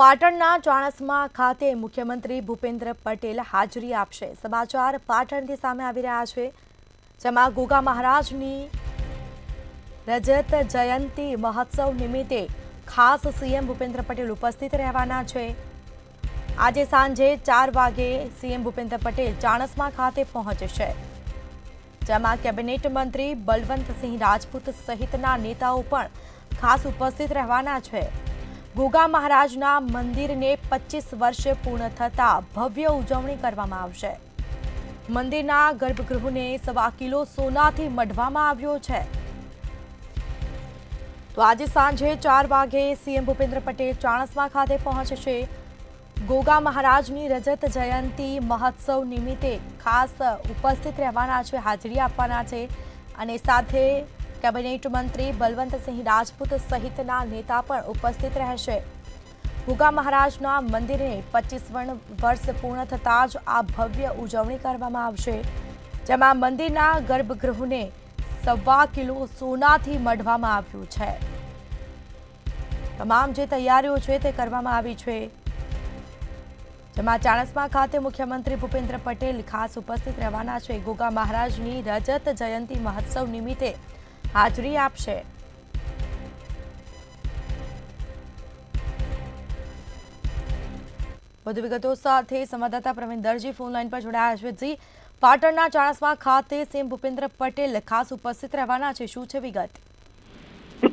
પાટણના ચાણસમા ખાતે મુખ્યમંત્રી ભૂપેન્દ્ર પટેલ હાજરી આપશે. સમાચાર પાટણથી સામે આવી રહ્યા છે. જેમાં ગોગા મહારાજની રજત જયંતિ મહોત્સવ નિમિત્તે ખાસ સીએમ ભૂપેન્દ્ર પટેલ ઉપસ્થિત રહેવાના છે. આજે સાંજે ચાર વાગે સીએમ ભૂપેન્દ્ર પટેલ ચાણસમા ખાતે પહોંચશે જેમાં કેબિનેટ મંત્રી બલવંતસિંહ રાજપૂત સહિતના નેતાઓ પણ ખાસ ઉપસ્થિત રહેવાના છે. ગોગા મહારાજના મંદિરને પચીસ વર્ષ પૂર્ણ થતા ભવ્ય ઉજવણી કરવામાં આવશે. મંદિરના ગર્ભગૃહને સવા કિલો સોનાથી મઢવામાં આવ્યો છે. તો આજે સાંજે ચાર વાગે સીએમ ભૂપેન્દ્ર પટેલ ચાણસ્મા ખાતે પહોંચશે ગોગા મહારાજની રજત જયંતિ મહોત્સવ નિમિત્તે ખાસ ઉપસ્થિત રહેવાના છે, હાજરી આપવાના છે અને સાથે કેબિનેટ મંત્રી બલવંતસિંહ રાજપૂત સહિતના નેતા પણ ઉપસ્થિત રહેશે. ભૂગા મહારાજના મંદિરને પચીસ વર્ષ પૂર્ણ થતાં જ આ ભવ્ય ઉજવણી કરવામાં આવશે, જેમાં મંદિરના ગર્ભગૃહને સવા કિલો સોનાથી મઢવામાં આવ્યું છે. તમામ જે તૈયારીઓ છે તે કરવામાં આવી છે. જેમાં ચાણસ્મા ખાતે મુખ્યમંત્રી ભૂપેન્દ્ર પટેલ ખાસ ઉપસ્થિત રહેવાના છે. ગોગા મહારાજની રજત જયંતિ મહોત્સવ નિમિત્તે હાજરી આપશે. વધુ વિગતો સાથે સંવાદદાતા પ્રવીણ દરજી ફોન લાઈન પર જોડાયા છે. પાટણના ચાણસમા ખાતે સીએમ ભૂપેન્દ્ર પટેલ ખાસ ઉપસ્થિત રહેવાના છે. શું છે વિગત?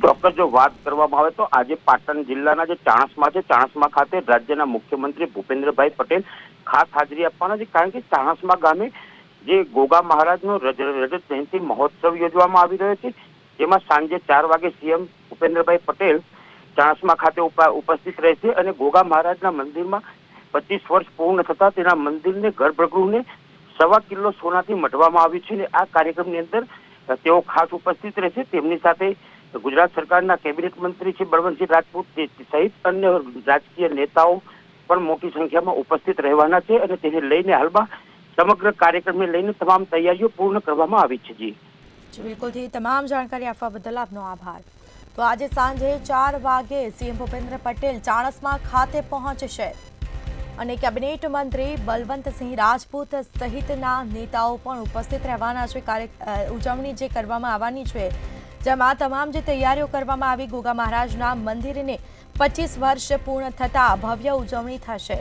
ચોક્કસ જો વાત કરવામાં આવે તો આજે પાટણ જિલ્લાના જે ચાણસમા છે, ચાણસમા ખાતે રાજ્યના મુખ્યમંત્રી ભૂપેન્દ્રભાઈ પટેલ ખાસ હાજરી આપવાના છે, કારણ કે ચાણસમા ગામે જે ગોગા મહારાજનો રજ- રજત જયંતિ મહોત્સવ યોજવામાં આવી રહ્યો છે, જેમાં સાંજે ચાર વાગે સીએમ ભૂપેન્દ્રભાઈ પટેલ ચાણસમા ખાતે ઉપા- ઉપસ્થિત રહેશે અને ગોગા મહારાજના મંદિરમાં પચીસ વર્ષ પૂર્ણ થતા તેના મંદિરને, ગર્ભગૃહને સવા કિલો સોનાથી મઢવામાં આવ્યું છે અને આ કાર્યક્રમની અંદર તેઓ ખાસ ઉપસ્થિત રહેશે. તેમની સાથે ગુજરાત સરકારના કેબિનેટ મંત્રી છે બળવંતસિંહ રાજપૂત સહિત અન્ય રાજકીય નેતાઓ પણ મોટી સંખ્યામાં ઉપસ્થિત રહેવાના છે અને તેને લઈને હાલમાં સમગ્ર કાર્યક્રમને લઈને તમામ તૈયારીઓ પૂર્ણ કરવામાં આવી છે જી. બિલકુલથી તમામ જાણકારી આપવા બદલ આપનો આભાર. તો આજે સાંજે ચાર વાગે સીએમ ભૂપેન્દ્ર પટેલ ચાણસમાં ખાતે પહોંચશે અને કેબિનેટ મંત્રી બલવંતસિંહ રાજપૂત સહિતના નેતાઓ પણ ઉપસ્થિત રહેવાના છે. કાર્ય ઉજવણી જે કરવામાં આવવાની છે, જેમાં તમામ જે તૈયારીઓ કરવામાં આવી, ગોગા મહારાજના મંદિરને પચીસ વર્ષ પૂર્ણ થતા ભવ્ય ઉજવણી થશે.